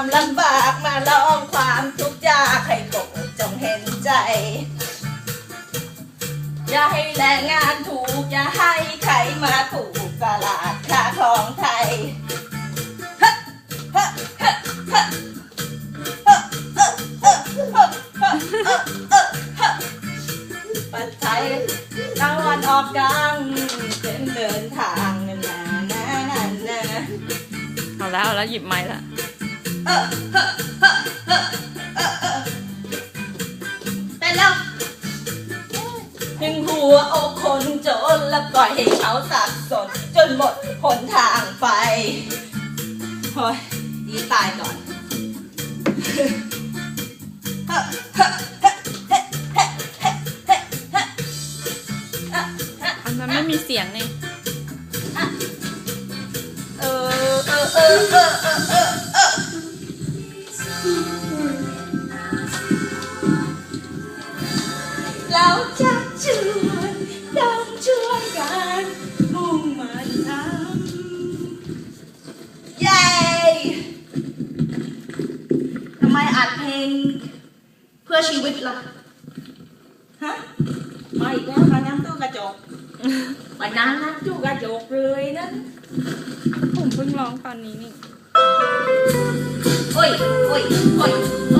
ความลำบากมาลองความทุกข์ยากให้กบจงเห็นใจ อย่าให้แรงงานถูก อย่าให้ใครมาถูกตลาดค่าของไทยปัจจัยตะวันออกกลางเป็นเดินทางนานานานาเอาแล้วเอาแล้วหยิบไม้ละ เป็นแล้วถึงหัวอกคนจนและปล่อยให้เขาสับสน จนหมดหนทางไปโอ้ยดีตายก่อนอันนั้นไม่มีเสียงนี่เออเออเออเออเออเออเออ เราจะชวนต้องชวนกันมุ่งมันทำเย้ทำไมอัดเพลงเพื่อชีวิตล่ะ ฮะ มาอีกแล้วมาน้ำตู้กระจกไปน้ำน้ำตู้กระจกเลยนั่นผมเพิ่งร้องตอนนี้นี่ โอ้ยโอ้ยโอ้ยโอ้ย